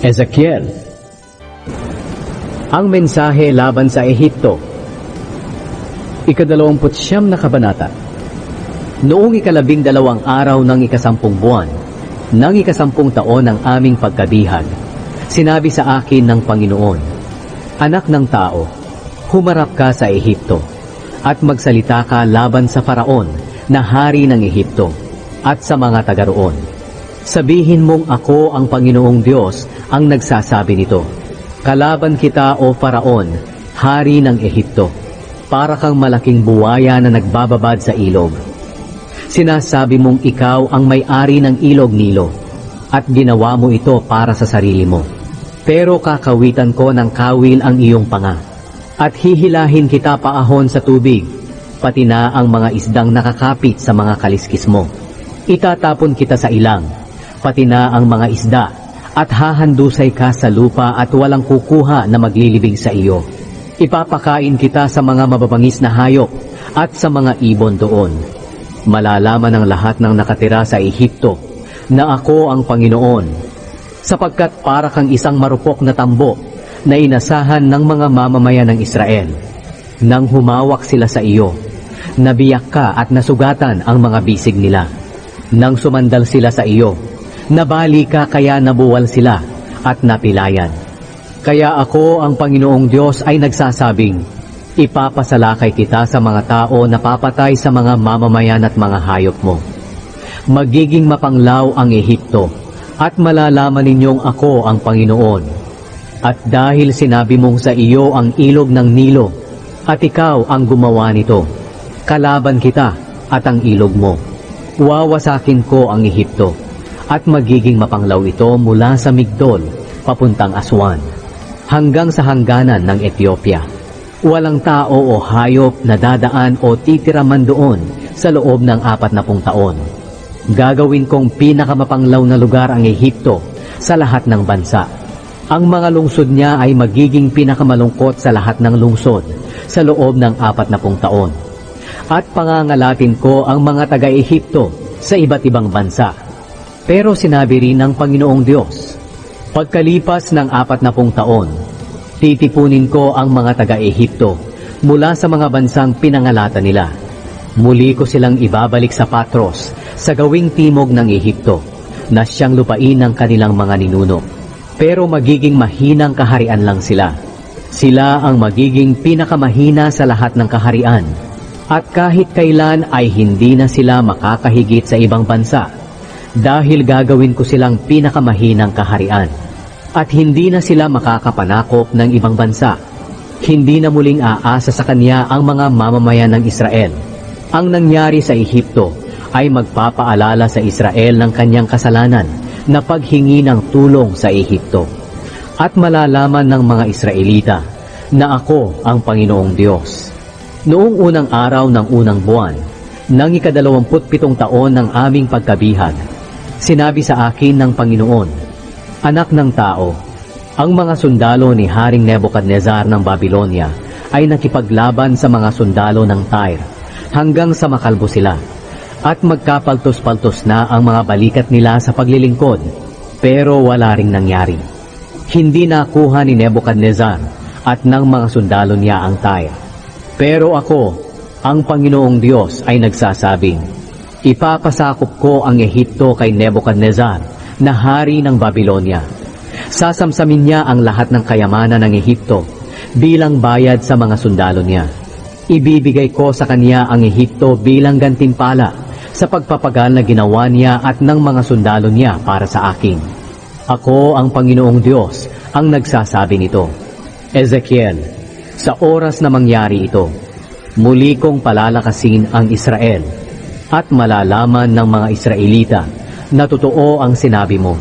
Ezekiel. Ang mensahe laban sa Ehipto. Ikadalawamput siyam na kabanata. Noong ikalabing dalawang araw ng ikasampung buwan, ng ikasampung taon ng aming pagkabihag, sinabi sa akin ng Panginoon, Anak ng tao, humarap ka sa Ehipto, at magsalita ka laban sa Faraon na hari ng Ehipto, at sa mga taga roon. Sabihin mong ako ang Panginoong Diyos ang nagsasabi nito. Kalaban kita o Faraon, hari ng Ehipto, para kang malaking buwaya na nagbababad sa ilog. Sinasabi mong ikaw ang may-ari ng ilog Nilo at ginawa mo ito para sa sarili mo. Pero kakawitan ko ng kawil ang iyong panga at hihilahin kita paahon sa tubig, pati na ang mga isdang nakakapit sa mga kaliskis mo. Itatapon kita sa ilang, pati na ang mga isda, at hahandusay ka sa lupa at walang kukuha na maglilibing sa iyo. Ipapakain kita sa mga mababangis na hayop at sa mga ibon doon. Malalaman ng lahat ng nakatira sa Ehipto na ako ang Panginoon, sapagkat para kang isang marupok na tambo na inasahan ng mga mamamayan ng Israel. Nang humawak sila sa iyo, nabiyak ka at nasugatan ang mga bisig nila. Nang sumandal sila sa iyo, nabali ka kaya nabuwal sila at napilayan. Kaya ako ang Panginoong Diyos ay nagsasabing, Ipapasalakay kita sa mga tao na papatay sa mga mamamayan at mga hayop mo. Magiging mapanglaw ang Ehipto at malalaman ninyong ako ang Panginoon. At dahil sinabi mong sa iyo ang ilog ng Nilo at ikaw ang gumawa nito, kalaban kita at ang ilog mo. Wawasakin ko ang Ehipto at magiging mapanglaw ito mula sa Migdol papuntang Aswan hanggang sa hangganan ng Ethiopia. Walang tao o hayop na dadaan o titira man doon sa loob ng apat na pung taon. Gagawin kong pinakamapanglaw na lugar ang Ehipto sa lahat ng bansa. Ang mga lungsod niya ay magiging pinakamalungkot sa lahat ng lungsod sa loob ng apat na pung taon. At pangangalatin ko ang mga taga-Ehipto sa iba't ibang bansa. Pero sinabi rin ng Panginoong Diyos, Pagkalipas ng apat na pung taon, titipunin ko ang mga taga-Ehipto mula sa mga bansang pinangalatan nila. Muli ko silang ibabalik sa Patros sa gawing timog ng Ehipto na siyang lupain ng kanilang mga ninuno. Pero magiging mahinang kaharian lang sila. Sila ang magiging pinakamahina sa lahat ng kaharian. At kahit kailan ay hindi na sila makakahigit sa ibang bansa dahil gagawin ko silang pinakamahinang kaharian. At hindi na sila makakapanakop ng ibang bansa. Hindi na muling aasa sa kanya ang mga mamamayan ng Israel. Ang nangyari sa Ehipto ay magpapaalala sa Israel ng kanyang kasalanan na paghingi ng tulong sa Ehipto. At malalaman ng mga Israelita na ako ang Panginoong Diyos. Noong unang araw ng unang buwan, ng ikadalawamput pitong taon ng aming pagkabihag, sinabi sa akin ng Panginoon, Anak ng tao, ang mga sundalo ni Haring Nebuchadnezzar ng Babylonia ay nakipaglaban sa mga sundalo ng Tyre hanggang sa makalbo sila at magkapaltos-paltos na ang mga balikat nila sa paglilingkod pero wala ring nangyari. Hindi nakuha ni Nebuchadnezzar at ng mga sundalo niya ang Tyre. Pero ako, ang Panginoong Diyos ay nagsasabing, Ipapasakop ko ang Ehipto kay Nebuchadnezzar na hari ng Babylonia. Sasamsamin niya ang lahat ng kayamanan ng Ehipto bilang bayad sa mga sundalo niya. Ibibigay ko sa kanya ang Ehipto bilang gantimpala sa pagpapagal na ginawa niya at ng mga sundalo niya para sa akin. Ako ang Panginoong Diyos ang nagsasabi nito. Ezekiel, sa oras na mangyari ito, muli kong palalakasin ang Israel at malalaman ng mga Israelita na totoo ang sinabi mo.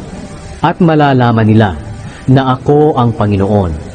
At malalaman nila na ako ang Panginoon